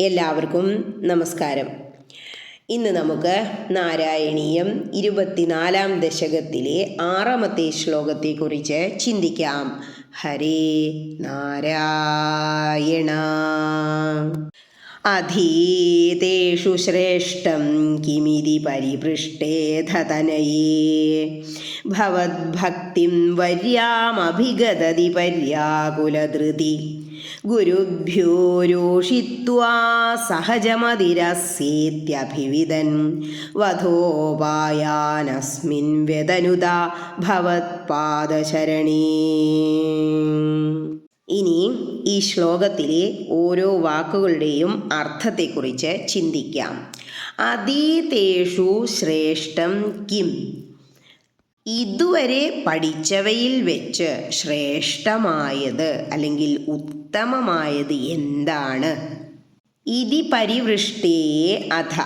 എല്ലാവർക്കും നമസ്കാരം. ഇന്ന് നമുക്ക് നാരായണീയം ഇരുപത്തിനാലാം ദശകത്തിലെ ആറാമത്തെ ശ്ലോകത്തെക്കുറിച്ച് ചിന്തിക്കാം. ഹരേ നാരായണ. അധീതേഷു ശ്രേഷ്ഠം കിമിതി പരിപൃഷ്ടേധതനയേ ഭവദ്ഭക്തിം വര്യാമഭിഗതതി പര്യാകുലധൃതി. ഗുരുഭ്യോ രോഷിത്വാ സഹജമതിരസ്യേത്യഭിവിദൻ വധോപായാനസ്മിൻ വ്യതനുത ഭവത്പാദശരണീ. ഇനി ഈ ശ്ലോകത്തിലെ ഓരോ വാക്കുകളുടെയും അർത്ഥത്തെക്കുറിച്ച് ചിന്തിക്കാം. അതീതേഷു ശ്രേഷ്ഠം കിം. ഇതുവരെ പഠിച്ചവയിൽ വെച്ച് ശ്രേഷ്ഠമായത് അല്ലെങ്കിൽ ഉത്തമമായത് എന്താണ്? ഇതി പരിവൃഷ്ടേ അധ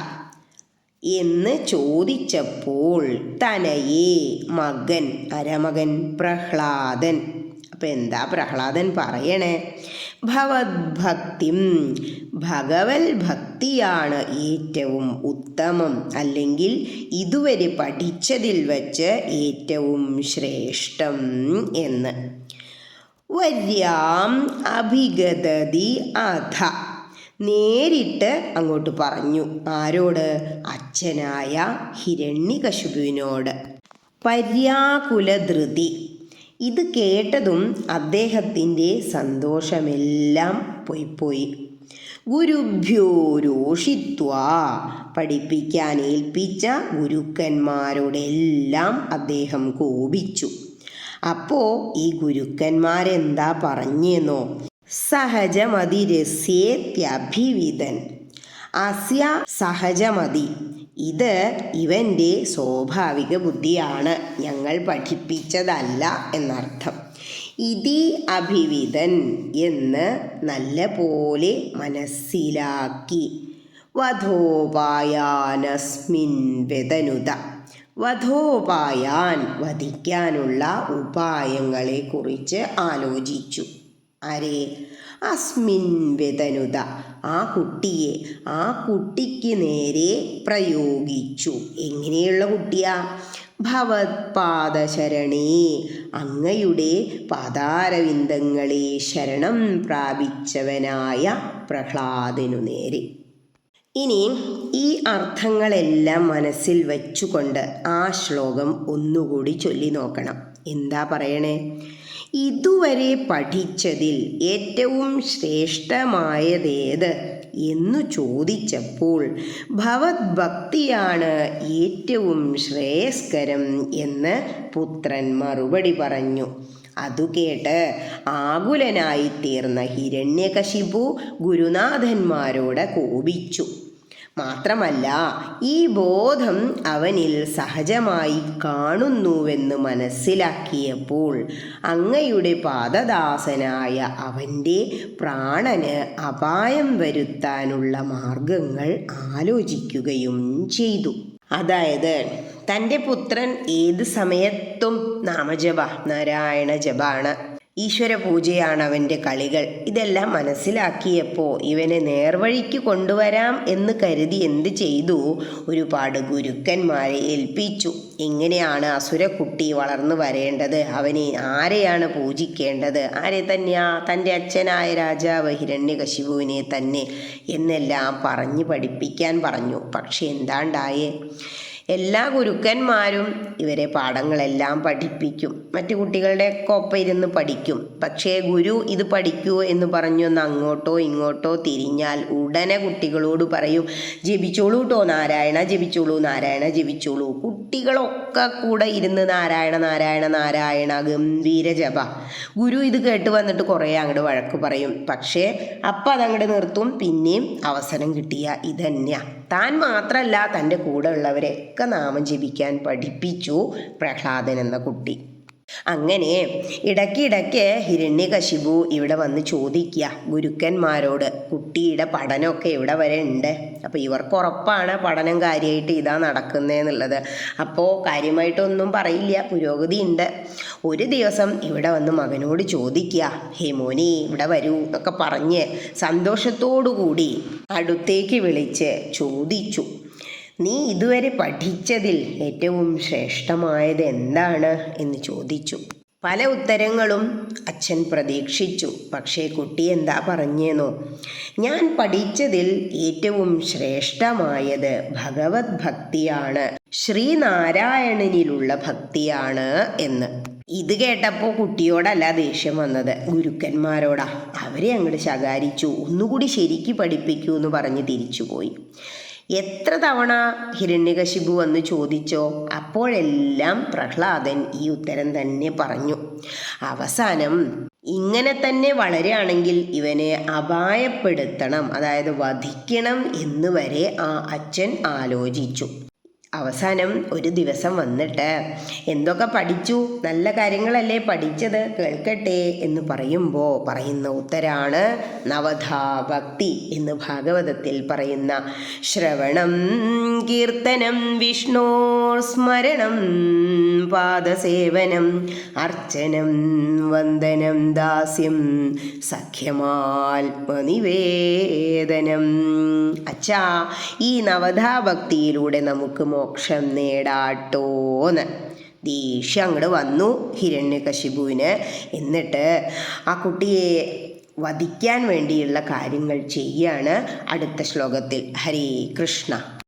എന്ന് ചോദിച്ചപ്പോൾ തനയേ മകൻ അരമകൻ പ്രഹ്ലാദൻ. അപ്പം എന്താ പ്രഹ്ലാദൻ പറയണേ? ഭവദ്ഭക്തിം. ഭഗവത് ഭക്തിയാണ് ഏറ്റവും ഉത്തമം. അല്ലെങ്കിൽ ഇതുവരെ പഠിച്ചതിൽ വച്ച് ഏറ്റവും ശ്രേഷ്ഠം എന്ന്. വര്യാം അഭിഗതതി അധ. നേരിട്ട് അങ്ങോട്ട് പറഞ്ഞു. ആരോട്? അച്ഛനായ ഹിരണ്യകശുപുവിനോട്. പര്യാകുലധൃതി. ഇത് കേട്ടതും അദ്ദേഹത്തിന്റെ സന്തോഷമെല്ലാം പോയിപ്പോയി ഗുരുഭ്യോ രോഷിത്വാ പഠിപ്പിക്കാൻ ഏൽപ്പിച്ച ഗുരുക്കന്മാരോടെല്ലാം അദ്ദേഹം കോപിച്ചു. അപ്പോൾ ഈ ഗുരുക്കന്മാരെന്താ പറഞ്ഞെന്നോ? സഹജമതിരസ്യേത്യഭിവിദൻ അസ്യ സഹജമതി. ഇത് ഇവന്റെ സ്വാഭാവിക ബുദ്ധിയാണ്. ഞങ്ങൾ പഠിപ്പിച്ചതല്ല എന്നർത്ഥം. ഇതി അഭിവിതൻ എന്ന് നല്ല പോലെ മനസ്സിലാക്കി വധോപായാനസ്മിൻ വെതനുത വധോപായാൻ വധിക്കാനുള്ള ഉപായങ്ങളെക്കുറിച്ച് ആലോചിച്ചു. ആരെ? അസ്മിൻ വ്യതനുത ആ കുട്ടിയെ ആ കുട്ടിക്ക് നേരെ പ്രയോഗിച്ചു. എങ്ങനെയുള്ള കുട്ടിയാ? ഭവത്പാദശരണേ അങ്ങയുടെ പാതാരവിന്ദങ്ങളെ ശരണം പ്രാപിച്ചവനായ പ്രഹ്ലാദനു നേരെ. ഇനി ഈ അർത്ഥങ്ങളെല്ലാം മനസ്സിൽ വച്ചുകൊണ്ട് ആ ശ്ലോകം ഒന്നുകൂടി ചൊല്ലി നോക്കണം എന്താ പറയണേ? ഇതുവരെ പഠിച്ചതിൽ ഏറ്റവും ശ്രേഷ്ഠമായതേത് എന്നു ചോദിച്ചപ്പോൾ ഭവത് ഭക്തിയാണ് ഏറ്റവും ശ്രേയസ്കരം എന്ന് പുത്രൻ മറുപടി പറഞ്ഞു. അതു കേട്ട് ആകുലനായി തീർന്ന ഹിരണ്യകശിപു ഗുരുനാഥന്മാരോട് കോപിച്ചു. മാത്രമല്ല ഈ ബോധം അവനിൽ സഹജമായി കാണുന്നുവെന്ന് മനസ്സിലാക്കിയപ്പോൾ അങ്ങയുടെ പാദദാസനായ അവന്റെ പ്രാണന് അപായം വരുത്താനുള്ള മാർഗങ്ങൾ ആലോചിക്കുകയും ചെയ്തു. അതായത് തന്റെ പുത്രൻ ഏത് സമയത്തും നാമജപ നാരായണ ജപാണ്. ഈശ്വര പൂജയാണ് അവന്റെ കളികൾ. ഇതെല്ലാം മനസ്സിലാക്കിയപ്പോൾ ഇവനെ നേർവഴിക്ക് കൊണ്ടുവരാം എന്ന് കരുതി എന്ത് ചെയ്തു? ഒരുപാട് ഗുരുക്കന്മാരെ ഏൽപ്പിച്ചു. എങ്ങനെയാണ് അസുരക്കുട്ടി വളർന്നു വരേണ്ടത്? അവനെ ആരെയാണ് പൂജിക്കേണ്ടത്? ആരെ തന്നെയാ? തന്റെ അച്ഛനായ രാജാവ് ഹിരണ്യകശിപുവിനെ തന്നെ എന്നെല്ലാം പറഞ്ഞ് പഠിപ്പിക്കാൻ പറഞ്ഞു. പക്ഷെ എന്താണ്ടായേ? എല്ലാ ഗുരുക്കന്മാരും ഇവരെ പാഠങ്ങളെല്ലാം പഠിപ്പിക്കും. മറ്റു കുട്ടികളുടെ ഒപ്പം ഇരുന്ന് പഠിക്കും. പക്ഷേ ഗുരു ഇത് പഠിക്കൂ എന്ന് പറഞ്ഞു ഒന്ന് അങ്ങോട്ടോ ഇങ്ങോട്ടോ തിരിഞ്ഞാൽ ഉടനെ കുട്ടികളോട് പറയും ജപിച്ചോളൂ കേട്ടോ നാരായണ ജപിച്ചോളൂ നാരായണ ജപിച്ചോളൂ. കുട്ടികളൊക്കെ കൂടെ ഇരുന്ന് നാരായണ നാരായണ നാരായണ ഗംഭീര ജപ. ഗുരു ഇത് കേട്ട് വന്നിട്ട് കുറേ അങ്ങോട്ട് വഴക്ക് പറയും. പക്ഷേ അപ്പം അതങ്ങോട്ട് നിർത്തും. പിന്നെയും അവസരം കിട്ടിയ ഇതന്നെയാ താൻ മാത്രമല്ല തന്റെ കൂടെ ഉള്ളവരെയൊക്കെ നാമം ജപിക്കാൻ പഠിപ്പിച്ചു പ്രഹ്ലാദൻ എന്ന കുട്ടി. അങ്ങനെ ഇടയ്ക്കിടയ്ക്ക് ഹിരണ്യകശിപു ഇവിടെ വന്ന് ചോദിക്കുക ഗുരുക്കന്മാരോട് കുട്ടിയുടെ പഠനമൊക്കെ ഇവിടെ വരെ ഉണ്ട്? അപ്പോൾ ഇവർക്ക് ഉറപ്പാണ് പഠനം കാര്യമായിട്ട് ഇതാ നടക്കുന്നതെന്നുള്ളത് അപ്പോൾ കാര്യമായിട്ടൊന്നും പറയില്ല പുരോഗതി ഉണ്ട്. ഒരു ദിവസം ഇവിടെ വന്ന് മകനോട് ചോദിക്കുക ഹേ മോനി ഇവിടെ വരൂ എന്നൊക്കെ പറഞ്ഞ് സന്തോഷത്തോടു കൂടി അടുത്തേക്ക് വിളിച്ച് ചോദിച്ചു. നീ ഇതുവരെ പഠിച്ചതിൽ ഏറ്റവും ശ്രേഷ്ഠമായത് എന്താണ് എന്ന് ചോദിച്ചു. പല ഉത്തരങ്ങളും അച്ഛൻ പ്രതീക്ഷിച്ചു. പക്ഷേ കുട്ടി എന്താ പറഞ്ഞേന്നോ? ഞാൻ പഠിച്ചതിൽ ഏറ്റവും ശ്രേഷ്ഠമായത് ഭഗവത് ഭക്തിയാണ്. ശ്രീനാരായണനിലുള്ള ഭക്തിയാണ് എന്ന്. ഇത് കേട്ടപ്പോൾ കുട്ടിയോടല്ല ദേഷ്യം വന്നത്. ഗുരുക്കന്മാരോടാ അവരെ അങ്ങോട്ട് ശകാരിച്ചു. ഒന്നുകൂടി ശരിക്ക് പഠിപ്പിക്കൂ എന്ന് പറഞ്ഞ് തിരിച്ചുപോയി. എത്ര തവണ ഹിരണ്യകശിപു വന്ന് ചോദിച്ചോ അപ്പോഴെല്ലാം പ്രഹ്ലാദൻ ഈ ഉത്തരം തന്നെ പറഞ്ഞു. അവസാനം ഇങ്ങനെ തന്നെ വളരുകയാണെങ്കിൽ ഇവനെ അപായപ്പെടുത്തണം അതായത് വധിക്കണം എന്ന് വരെ ആ അച്ഛൻ ആലോചിച്ചു. അവസാനം ഒരു ദിവസം വന്നിട്ട് എന്തൊക്കെ പഠിച്ചു? നല്ല കാര്യങ്ങളല്ലേ പഠിച്ചത്? കേൾക്കട്ടെ എന്ന് പറയുമ്പോൾ പറയുന്ന ഉത്തരാണ് നവധാ ഭക്തി എന്ന് ഭാഗവതത്തിൽ പറയുന്ന ശ്രവണം കീർത്തനം വിഷ്ണോ സ്മരണം പാദസേവനം അർച്ചനം വന്ദനം ദാസ്യം സഖ്യമാത്മനിവേദനം. അച്ഛാ ഈ നവധാ ഭക്തിയിലൂടെ നമുക്ക് മോക്ഷം നേടാട്ടോന്ന്. ദേഷ്യം അങ്ങോട്ട് വന്നു ഹിരണ്യകശിപുവിന്. എന്നിട്ട് ആ കുട്ടിയെ വധിക്കാൻ വേണ്ടിയുള്ള കാര്യങ്ങൾ ചെയ്യാണ് അടുത്ത ശ്ലോകത്തിൽ. ഹരേ കൃഷ്ണ.